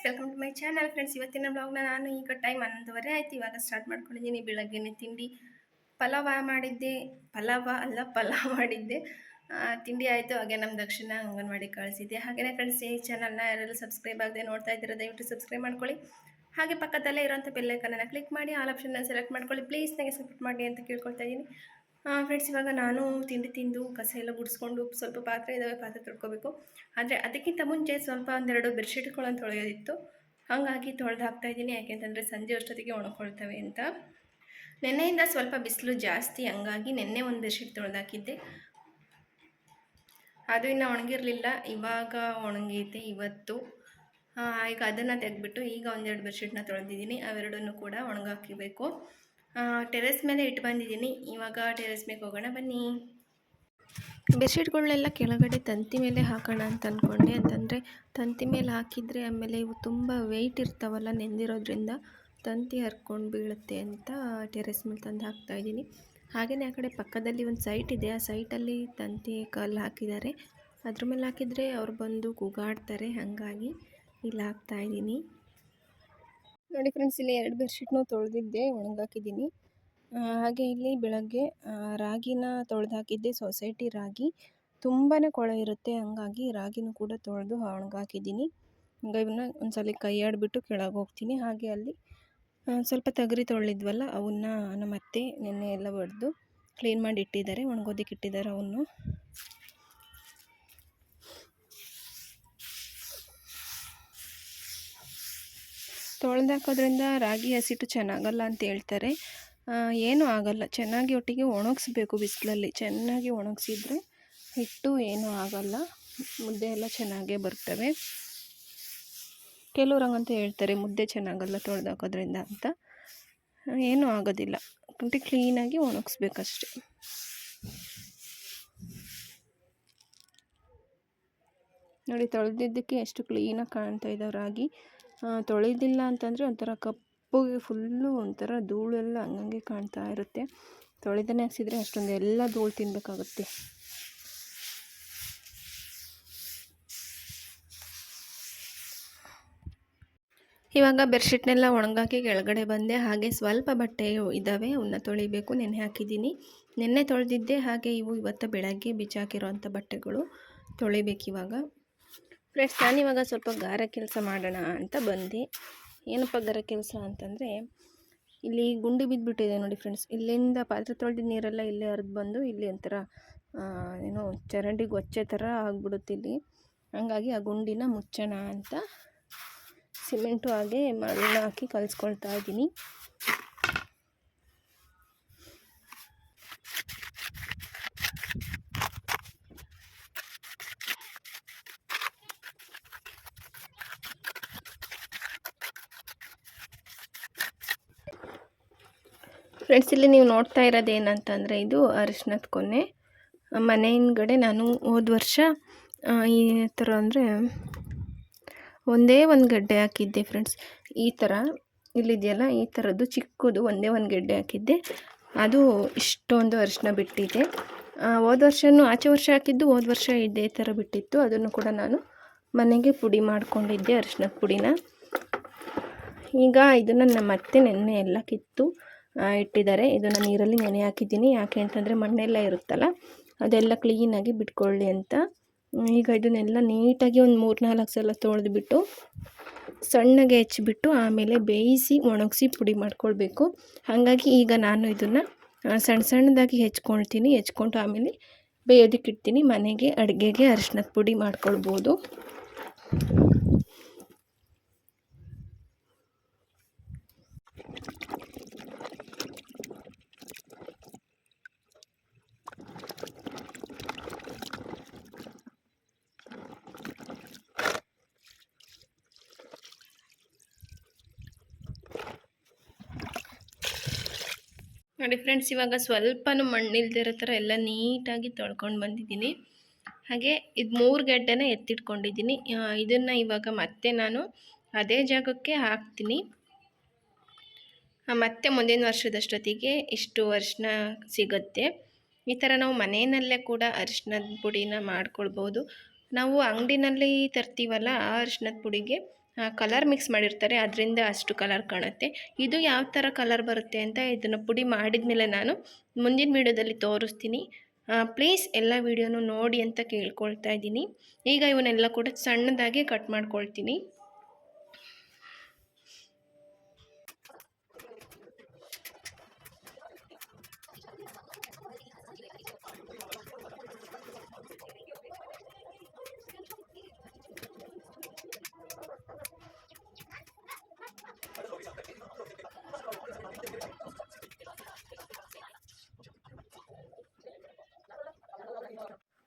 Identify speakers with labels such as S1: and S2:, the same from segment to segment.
S1: Friends welcome to my channel friends ಇವತ್ತಿನ ಬ್ಲಾಗ್ನ ನಾನು ಈಗ ಟೈಮ್ ಹನ್ನೊಂದುವರೆ ಆಯ್ತು. ಇವಾಗ ಸ್ಟಾರ್ಟ್ ಮಾಡ್ಕೊಂಡಿದ್ದೀನಿ. ಬೆಳಗ್ಗೆನೆ ತಿಂಡಿ, ಪಲಾವ ಮಾಡಿದ್ದೆ. ಪಲಾವ ಅಲ್ಲ, ಪಲಾವ್ ಮಾಡಿದ್ದೆ. ತಿಂಡಿ ಆಯಿತು. ಹಾಗೆ ನಮ್ಮ ದಕ್ಷಿಣ ಅಂಗನವಾಡಿ ಕಳಿಸಿದ್ದೆ ಹಾಗೆಯೇ ಫ್ರೆಂಡ್ಸ್ ಈ ಚಾನಲ್ನ ಯಾರೆಲ್ಲ ಸಬ್ಸ್ಕ್ರೈಬ್ ಆಗದೆ ನೋಡ್ತಾ ಇದ್ದೀರ, ದಯವಿಟ್ಟು ಸಬ್ಸ್ಕ್ರೈಬ್ ಮಾಡ್ಕೊಳ್ಳಿ. ಹಾಗೆ ಪಕ್ಕದಲ್ಲೇ ಇರೋಂಥ ಬೆಲ್ಲೈಕನ್ನ ಕ್ಲಿಕ್ ಮಾಡಿ ಆಲ್ ಆಪ್ಷನ್ನ ಸೆಲೆಕ್ಟ್ ಮಾಡ್ಕೊಳ್ಳಿ. ಪ್ಲೀಸ್ ನನಗೆ ಸಪೋರ್ಟ್ ಮಾಡಿ ಅಂತ ಕೇಳ್ಕೊಳ್ತಾ ಇದ್ದೀನಿ. ಫ್ರೆಂಡ್ಸ್ ಇವಾಗ ನಾನು ತಿಂಡಿ ತಿಂದು, ಕಸ ಎಲ್ಲ ಗುಡಿಸ್ಕೊಂಡು ಸ್ವಲ್ಪ ಪಾತ್ರೆ ಇದ್ದಾವೆ ಪಾತ್ರೆ ತೊಳ್ಕೊಬೇಕು. ಆದರೆ ಅದಕ್ಕಿಂತ ಮುಂಚೆ ಸ್ವಲ್ಪ ಒಂದೆರಡು ಬೆಡ್ಶೀಟ್ಗಳನ್ನು ತೊಳೆಯೋದಿತ್ತು. ಹಾಗಾಗಿ ತೊಳೆದು ಹಾಕ್ತಾಯಿದ್ದೀನಿ ಯಾಕೆಂತಂದರೆ ಸಂಜೆ ಅಷ್ಟೊತ್ತಿಗೆ ಒಣಕೊಳ್ತವೆ ಅಂತ. ನೆನ್ನೆಯಿಂದ ಸ್ವಲ್ಪ ಬಿಸಿಲು ಜಾಸ್ತಿ, ಹಂಗಾಗಿ ನೆನ್ನೆ ಒಂದು ಬೆಡ್ಶೀಟ್ ತೊಳೆದಾಕಿದ್ದೆ ಅದು ಇನ್ನು ಒಣಗಿರಲಿಲ್ಲ. ಇವಾಗ ಒಣಗೈತೆ ಇವತ್ತು. ಈಗ ಅದನ್ನು ತೆಗೆದ್ಬಿಟ್ಟು ಈಗ ಒಂದೆರಡು ಬೆಡ್ಶೀಟ್ನ ತೊಳೆದಿದ್ದೀನಿ. ಅವೆರಡನ್ನು ಕೂಡ ಒಣಗಾಕಿಬೇಕು ಟೆರೆಸ್ ಮೇಲೆ ಇಟ್ಟು ಬಂದಿದ್ದೀನಿ. ಇವಾಗ ಟೆರೆಸ್ ಮೇಲೆ ಹೋಗೋಣ, ಬನ್ನಿ. ಬೆಡ್ಶೀಟ್ಗಳನ್ನೆಲ್ಲ ಕೆಳಗಡೆ ತಂತಿ ಮೇಲೆ ಹಾಕೋಣ ಅಂತ ಅಂದ್ಕೊಂಡೆ ಅಂತಂದರೆ ತಂತಿ ಮೇಲೆ ಹಾಕಿದರೆ ಆಮೇಲೆ ಇವು ತುಂಬ ವೆಯ್ಟ್ ಇರ್ತಾವಲ್ಲ ನೆಂದಿರೋದ್ರಿಂದ ತಂತಿ ಹರ್ಕೊಂಡು ಬೀಳುತ್ತೆ ಅಂತ ಟೆರೆಸ್ ಮೇಲೆ ತಂದು ಹಾಕ್ತಾಯಿದ್ದೀನಿ ಹಾಗೆಯೇ ಆ ಕಡೆ ಪಕ್ಕದಲ್ಲಿ ಒಂದು ಸೈಟ್ ಇದೆ. ಆ ಸೈಟಲ್ಲಿ ತಂತಿ ಕಲ್ಲು ಹಾಕಿದ್ದಾರೆ. ಅದ್ರ ಮೇಲೆ ಹಾಕಿದರೆ ಅವ್ರು ಬಂದು ಕೂಗಾಡ್ತಾರೆ. ಹಾಗಾಗಿ ಇಲ್ಲಿ ಹಾಕ್ತಾಯಿದ್ದೀನಿ ನೋಡಿ ಫ್ರೆಂಡ್ಸ್ ಇಲ್ಲಿ ಎರಡು ಬೆಡ್ಶೀಟ್ನೂ ತೊಳೆದಿದ್ದೆ ಒಣಗಾಕಿದ್ದೀನಿ ಹಾಗೆ ಇಲ್ಲಿ ಬೆಳಗ್ಗೆ ರಾಗಿನ ತೊಳೆದು ಹಾಕಿದ್ದೆ ಸೊಸೈಟಿ ರಾಗಿ. ತುಂಬಾ ಕೊಳೆ ಇರುತ್ತೆ, ಹಂಗಾಗಿ ರಾಗಿನೂ ಕೂಡ ತೊಳೆದು ಒಣಗಾಕಿದ್ದೀನಿ ಈಗ ಇವನ್ನ ಒಂದ್ಸಲ ಆಡಿಬಿಟ್ಟು ಕೆಳಗೆ ಹೋಗ್ತೀನಿ. ಹಾಗೆ ಅಲ್ಲಿ ಸ್ವಲ್ಪ ತಗರಿ ತೊಳೆದಿದ್ವಲ್ಲ ಅವನ್ನ ನಮ್ಮ ಅತ್ತೆ, ನೆನ್ನೆ ಎಲ್ಲ ಬಡ್ದು ಕ್ಲೀನ್ ಮಾಡಿ ಇಟ್ಟಿದ್ದಾರೆ, ಒಣಗೋದಕ್ಕೆ ಇಟ್ಟಿದ್ದಾರೆ ಅವನ್ನು. ತೊಳೆದಾಕೋದ್ರಿಂದ ರಾಗಿ ಹಸಿಟ್ಟು ಚೆನ್ನಾಗಲ್ಲ ಅಂತ ಹೇಳ್ತಾರೆ. ಏನೂ ಆಗಲ್ಲ. ಚೆನ್ನಾಗಿ ಒಟ್ಟಿಗೆ ಒಣಗಿಸ್ಬೇಕು ಬಿಸಿಲಲ್ಲಿ. ಚೆನ್ನಾಗಿ ಒಣಗಿಸಿದ್ರೆ ಹಿಟ್ಟು ಏನೂ ಆಗಲ್ಲ. ಮುದ್ದೆ ಎಲ್ಲ ಚೆನ್ನಾಗೇ ಬರ್ತವೆ. ಕೆಲವ್ರು ಹಂಗಂತ ಹೇಳ್ತಾರೆ, ಮುದ್ದೆ ಚೆನ್ನಾಗಲ್ಲ ತೊಳೆದಾಕೋದ್ರಿಂದ ಅಂತ. ಏನೂ ಆಗೋದಿಲ್ಲ. ಕಂಟಿ ಕ್ಲೀನಾಗಿ ಒಣಗಿಸ್ಬೇಕಷ್ಟೆ. ನೋಡಿ, ತೊಳೆದಿದ್ದಕ್ಕೆ ಎಷ್ಟು ಕ್ಲೀನಾಗಿ ಕಾಣ್ತಾ ಇದ್ದಾವೆ ರಾಗಿ. ತೊಳೆದಿಲ್ಲ ಅಂತಂದರೆ ಒಂಥರ ಕಪ್ಪಗೆ ಫುಲ್ಲು ಒಂಥರ ಧೂಳೆಲ್ಲ ಹಂಗಂಗೆ ಕಾಣ್ತಾ ಇರುತ್ತೆ. ತೊಳೆದನೇ ಹಾಕ್ಸಿದ್ರೆ ಅಷ್ಟೊಂದು ಎಲ್ಲ ಧೂಳು ತಿನ್ನಬೇಕಾಗುತ್ತೆ ಇವಾಗ ಬೆಡ್ಶೀಟ್ನೆಲ್ಲ ಒಣಗಾಕಿ ಕೆಳಗಡೆ ಬಂದೆ. ಹಾಗೆ ಸ್ವಲ್ಪ ಬಟ್ಟೆ ಇದ್ದಾವೆ ಅವನ್ನ ತೊಳಿಬೇಕು, ನೆನೆ ಹಾಕಿದ್ದೀನಿ. ನೆನ್ನೆ ತೊಳೆದಿದ್ದೆ, ಹಾಗೆ ಇವು ಇವತ್ತು ಬೆಳಗ್ಗೆ ಬಿಚ್ಚಾಕಿರೋಂಥ ಬಟ್ಟೆಗಳು ತೊಳಿಬೇಕಿವಾಗ. ಫ್ರೆಂಡ್ಸ್ ನಾನಿವಾಗ ಸ್ವಲ್ಪ ಗಾರ ಕೆಲಸ ಮಾಡೋಣ ಅಂತ ಬಂದೆ. ಏನಪ್ಪ ಗಾರ ಕೆಲಸ ಅಂತಂದರೆ, ಇಲ್ಲಿ ಗುಂಡಿ ಬಿದ್ದುಬಿಟ್ಟಿದೆ ನೋಡಿ ಫ್ರೆಂಡ್ಸ್ ಇಲ್ಲಿಂದ ಪಾತ್ರೆ ತೊಳೆದ ನೀರೆಲ್ಲ ಇಲ್ಲಿ ಹರಿದು ಬಂದು ಇಲ್ಲಿ ಒಂಥರ ಏನೋ ಚರಂಡಿ ಗೊಚ್ಚೆ ಥರ ಆಗ್ಬಿಡುತ್ತೆ ಇಲ್ಲಿ. ಹಂಗಾಗಿ ಆ ಗುಂಡಿನ ಮುಚ್ಚೋಣ ಅಂತ ಸಿಮೆಂಟು ಹಾಗೆ ಮಣ್ಣು ಹಾಕಿ ಕಲಿಸ್ಕೊಳ್ತಾ ಇದ್ದೀನಿ. ಫ್ರೆಂಡ್ಸ್ ಇಲ್ಲಿ ನೀವು ನೋಡ್ತಾ ಇರೋದು ಏನಂತಂದರೆ ಇದು ಅರಿಶಿನದ ಕೊನೆ. ಮನೆ ಹಿಂದ್ಗಡೆ ನಾನು ಹೋದ ವರ್ಷ ಈ ಥರ ಅಂದರೆ ಒಂದೇ ಒಂದು ಗಡ್ಡೆ ಹಾಕಿದ್ದೆ ಫ್ರೆಂಡ್ಸ್ ಈ ಥರ ಇಲ್ಲಿದೆಯಲ್ಲ, ಈ ಥರದ್ದು ಚಿಕ್ಕದು ಒಂದೇ ಒಂದು ಗೆಡ್ಡೆ ಹಾಕಿದ್ದೆ. ಅದು ಇಷ್ಟೊಂದು ಅರಿಶಿನ ಬಿಟ್ಟಿದೆ. ಹೋದ ವರ್ಷವೂ ಆಚೆ ವರ್ಷ ಹಾಕಿದ್ದು, ಹೋದ ವರ್ಷ ಇದೇ ಥರ ಬಿಟ್ಟಿತ್ತು. ಅದನ್ನು ಕೂಡ ನಾನು ಮನೆಗೆ ಪುಡಿ ಮಾಡಿಕೊಂಡಿದ್ದೆ ಅರಿಶಿನ ಪುಡಿನ. ಈಗ ಇದನ್ನು ನಮ್ಮ ಅತ್ತೆ ನೆನ್ನೆ ಎಲ್ಲ ಕಿತ್ತು. ಇಟ್ಟಿದ್ದಾರೆ. ಇದನ್ನು ನೀರಲ್ಲಿ ನೆನೆ ಹಾಕಿದ್ದೀನಿ. ಯಾಕೆ ಅಂತಂದರೆ ಮಣ್ಣೆಲ್ಲ ಇರುತ್ತಲ್ಲ, ಅದೆಲ್ಲ ಕ್ಲೀನಾಗಿ ಬಿಟ್ಕೊಳ್ಳಿ ಅಂತ. ಈಗ ಇದನ್ನೆಲ್ಲ ನೀಟಾಗಿ ಒಂದು ಮೂರು ನಾಲ್ಕು ಸಲ ತೊಳೆದ್ಬಿಟ್ಟು, ಸಣ್ಣಗೆ ಹೆಚ್ಚಿಬಿಟ್ಟು ಆಮೇಲೆ ಬೇಯಿಸಿ, ಒಣಗಿಸಿ ಪುಡಿ ಮಾಡ್ಕೊಳ್ಬೇಕು. ಹಾಗಾಗಿ ಈಗ ನಾನು ಇದನ್ನು ಸಣ್ಣ ಸಣ್ಣದಾಗಿ ಹೆಚ್ಕೊಳ್ತೀನಿ. ಹೆಚ್ಕೊಂಡು ಆಮೇಲೆ ಬೇಯೋದಕ್ಕಿಡ್ತೀನಿ ಮನೆಗೆ ಅಡುಗೆಗೆ ಅರಿಶಿನದ ಪುಡಿ ಮಾಡ್ಕೊಳ್ಬೋದು. ನೋಡಿ ಫ್ರೆಂಡ್ಸ್ ಇವಾಗ ಸ್ವಲ್ಪನೂ ಮಣ್ಣಿಲ್ದಿರೋ ಥರ ಎಲ್ಲ ನೀಟಾಗಿ ತೊಳ್ಕೊಂಡು ಬಂದಿದ್ದೀನಿ. ಹಾಗೆ ಇದು ಮೂರು ಗಡ್ಡೆನ ಎತ್ತಿಟ್ಕೊಂಡಿದ್ದೀನಿ. ಇದನ್ನು ಇವಾಗ ಮತ್ತೆ ನಾನು ಅದೇ ಜಾಗಕ್ಕೆ ಹಾಕ್ತೀನಿ. ಮತ್ತೆ ಮುಂದಿನ ವರ್ಷದಷ್ಟೊತ್ತಿಗೆ ಇಷ್ಟು ಅರಿಶಿನ ಸಿಗುತ್ತೆ. ಈ ಥರ ನಾವು ಮನೆಯಲ್ಲೇ ಕೂಡ ಅರಿಶಿನದ ಪುಡಿನ ಮಾಡ್ಕೊಳ್ಬೋದು. ನಾವು ಅಂಗಡಿನಲ್ಲಿ ತರ್ತೀವಲ್ಲ ಆ ಅರಿಶಿನದ ಪುಡಿಗೆ. ಕಲರ್ ಮಿಕ್ಸ್ ಮಾಡಿರ್ತಾರೆ, ಅದರಿಂದ ಅಷ್ಟು ಕಲರ್ ಕಾಣುತ್ತೆ. ಇದು ಯಾವ ಥರ ಕಲರ್ ಬರುತ್ತೆ ಅಂತ ಇದನ್ನು ಪುಡಿ ಮಾಡಿದ ಮೇಲೆ ನಾನು ಮುಂದಿನ ವೀಡಿಯೋದಲ್ಲಿ ತೋರಿಸ್ತೀನಿ. ಪ್ಲೀಸ್ ಎಲ್ಲ ವೀಡಿಯೋನು ನೋಡಿ ಅಂತ ಕೇಳ್ಕೊಳ್ತಾ ಇದ್ದೀನಿ. ಈಗ ಇವನ್ನೆಲ್ಲ ಕೂಡ ಸಣ್ಣದಾಗಿ ಕಟ್ ಮಾಡ್ಕೊಳ್ತೀನಿ.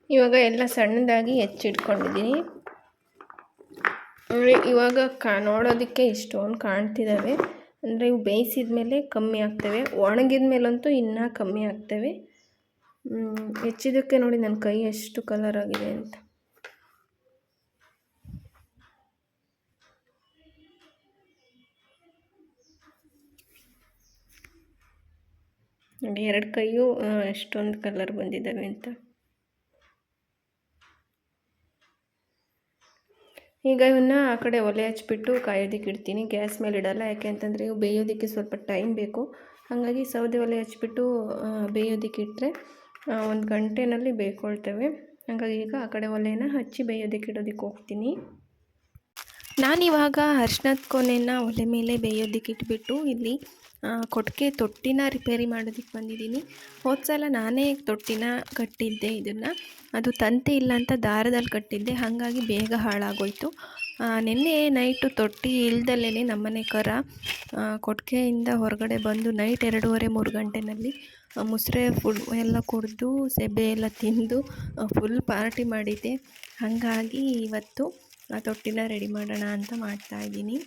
S1: ಇವಾಗ ಎಲ್ಲ ಸಣ್ಣದಾಗಿ ಹೆಚ್ಚಿಟ್ಕೊಂಡಿದ್ದೀನಿ. ಅಂದರೆ ಇವಾಗ ಕಾ ನೋಡೋದಕ್ಕೆ ಇಷ್ಟೊಂದು ಕಾಣ್ತಿದ್ದಾವೆ ಅಂದರೆ ಇವು ಬೇಯಿಸಿದ ಮೇಲೆ ಕಮ್ಮಿ ಆಗ್ತವೆ. ಒಣಗಿದ ಮೇಲಂತೂ ಇನ್ನೂ ಕಮ್ಮಿ ಆಗ್ತವೆ. ಹೆಚ್ಚಿದ್ದಕ್ಕೆ ನೋಡಿ ನನ್ನ ಕೈ ಎಷ್ಟು ಕಲರ್ ಆಗಿದೆ ಅಂತ. ಎರಡು ಕೈಯು ಎಷ್ಟೊಂದು ಕಲರ್ ಬಂದಿದ್ದಾವೆ ಅಂತ. ಈಗ ಇವನ್ನ ಆ ಕಡೆ ಒಲೆ ಹಚ್ಬಿಟ್ಟು ಕಾಯೋದಕ್ಕೆ ಇಡ್ತೀನಿ. ಗ್ಯಾಸ್ ಮೇಲೆ ಇಡಲ್ಲ. ಯಾಕೆ ಅಂತಂದರೆ ಇವು ಬೇಯೋದಕ್ಕೆ ಸ್ವಲ್ಪ ಟೈಮ್ ಬೇಕು. ಹಾಗಾಗಿ ಸೌದೆ ಒಲೆ ಹಚ್ಬಿಟ್ಟು ಬೇಯೋದಕ್ಕೆ ಇಟ್ಟರೆ ಒಂದು ಗಂಟೆನಲ್ಲಿ ಬೇಯ್ಕೊಳ್ತೇವೆ ಹಾಗಾಗಿ ಈಗ ಆ ಕಡೆ ಒಲೆನ ಹಚ್ಚಿ ಬೇಯೋದಕ್ಕೆ ಇಡೋದಕ್ಕೆ ಹೋಗ್ತೀನಿ. ನಾನಿವಾಗ ಅರ್ಶಿನದ ಕೊನೆಯನ್ನು ಒಲೆ ಮೇಲೆ ಬೇಯೋದಕ್ಕೆ ಇಟ್ಬಿಟ್ಟು ಇಲ್ಲಿ ಕೊಟ್ಟಿಗೆ ತೊಟ್ಟಿನ ರಿಪೇರಿ ಮಾಡೋದಕ್ಕೆ ಬಂದಿದ್ದೀನಿ. ಹೋದ ಸಲ ನಾನೇ ತೊಟ್ಟಿನ ಕಟ್ಟಿದ್ದೆ ಇದನ್ನು. ಅದು ತಂತಿ ಇಲ್ಲ ಅಂತ ದಾರದಲ್ಲಿ ಕಟ್ಟಿದ್ದೆ. ಹಾಗಾಗಿ ಬೇಗ ಹಾಳಾಗೋಯಿತು. ನಿನ್ನೆ ನೈಟು ತೊಟ್ಟಿ ಇಲ್ದಲೇ ನಮ್ಮನೆ ಕರ ಕೊಟ್ಟಿಗೆಯಿಂದ ಹೊರಗಡೆ ಬಂದು ನೈಟ್ ಎರಡೂವರೆ, ಮೂರು ಗಂಟೆನಲ್ಲಿ ಮುಸ್ರೆ, ಫುಡ್ ಎಲ್ಲ ಕುಡಿದು, ಸೆಬೆ ಎಲ್ಲ ತಿಂದು ಫುಲ್ ಪಾರ್ಟಿ ಮಾಡಿದ್ದೆ. ಹಾಗಾಗಿ ಇವತ್ತು ಆ ತೊಟ್ಟಿನ ರೆಡಿ ಮಾಡೋಣ ಅಂತ ಮಾಡ್ತಾಯಿದ್ದೀನಿ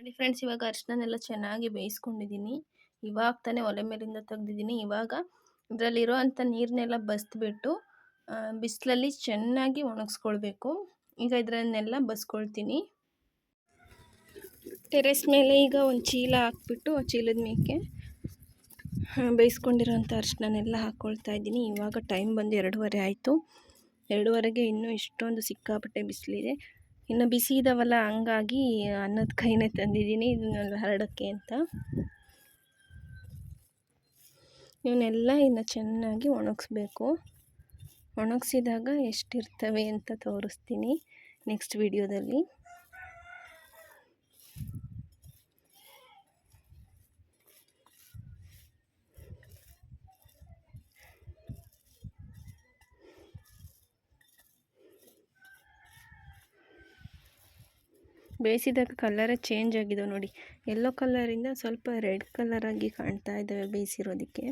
S1: ನೋಡಿ ಫ್ರೆಂಡ್ಸ್ ಇವಾಗ ಅರ್ಶಿನೆಲ್ಲ ಚೆನ್ನಾಗಿ ಬೇಯಿಸ್ಕೊಂಡಿದ್ದೀನಿ. ಇವಾಗ ತಾನೇ ಒಲೆ ಮೇಲಿಂದ ತೆಗ್ದಿದ್ದೀನಿ. ಇವಾಗ ಇದರಲ್ಲಿರೋ ಅಂಥ ನೀರನ್ನೆಲ್ಲ ಬಸ್ದುಬಿಟ್ಟು ಬಿಸಿಲಲ್ಲಿ ಚೆನ್ನಾಗಿ ಒಣಗಿಸ್ಕೊಳ್ಬೇಕು. ಈಗ ಇದರನ್ನೆಲ್ಲ ಬಸ್ಕೊಳ್ತೀನಿ. ಟೆರೆಸ್ ಮೇಲೆ ಈಗ ಒಂದು ಚೀಲ ಹಾಕ್ಬಿಟ್ಟು ಚೀಲದ ಮೇಕೆ ಬೇಯಿಸ್ಕೊಂಡಿರೋಂಥ ಅರ್ಶಿನೆಲ್ಲ ಹಾಕ್ಕೊಳ್ತಾ ಇದ್ದೀನಿ. ಇವಾಗ ಟೈಮ್ ಬಂದು ಎರಡೂವರೆ ಆಯಿತು. ಎರಡೂವರೆಗೆ ಇನ್ನೂ ಇಷ್ಟೊಂದು ಸಿಕ್ಕಾಪಟ್ಟೆ ಬಿಸಿಲಿದೆ. ಇನ್ನು ಬಿಸಿ ಇದಾವಲ್ಲ ಹಂಗಾಗಿ ಅನ್ನದ ಕೈನೇ ತಂದಿದ್ದೀನಿ ಇದನ್ನೆಲ್ಲ ಹರಡೋಕ್ಕೆ ಅಂತ. ಇವನ್ನೆಲ್ಲ ಇನ್ನು ಚೆನ್ನಾಗಿ ಒಣಗಿಸ್ಬೇಕು. ಒಣಗಿಸಿದಾಗ ಎಷ್ಟಿರ್ತವೆ ಅಂತ ತೋರಿಸ್ತೀನಿ ನೆಕ್ಸ್ಟ್ ವಿಡಿಯೋದಲ್ಲಿ. ಬೇಯಿಸಿದಾಗ ಕಲರೇ ಚೇಂಜ್ ಆಗಿದೆ ನೋಡಿ. ಎಲ್ಲೋ ಕಲರಿಂದ ಸ್ವಲ್ಪ ರೆಡ್ ಕಲರಾಗಿ ಕಾಣ್ತಾ ಇದ್ದಾವೆ ಬೇಯಿಸಿರೋದಕ್ಕೆ.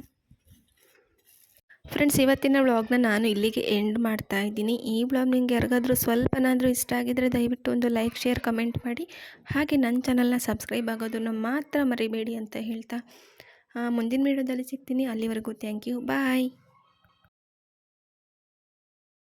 S1: ಫ್ರೆಂಡ್ಸ್ ಇವತ್ತಿನ ವ್ಲಾಗ್ನ ನಾನು ಇಲ್ಲಿಗೆ ಎಂಡ್ ಮಾಡ್ತಾ ಇದ್ದೀನಿ. ಈ ವ್ಲಾಗ್ ನಿಮಗೆ ಯಾರಿಗಾದರೂ ಸ್ವಲ್ಪನಾದರೂ ಇಷ್ಟ ಆಗಿದ್ದರೆ ದಯವಿಟ್ಟು ಒಂದು ಲೈಕ್ ಶೇರ್ ಕಮೆಂಟ್ ಮಾಡಿ. ಹಾಗೆ ನನ್ನ ಚಾನಲ್ನ ಸಬ್ಸ್ಕ್ರೈಬ್ ಆಗೋದನ್ನು ಮಾತ್ರ ಮರಿಬೇಡಿ ಅಂತ ಹೇಳ್ತಾ ಮುಂದಿನ ವೀಡಿಯೋದಲ್ಲಿ ಸಿಗ್ತೀನಿ. ಅಲ್ಲಿವರೆಗೂ ಥ್ಯಾಂಕ್ ಯು ಬಾಯ್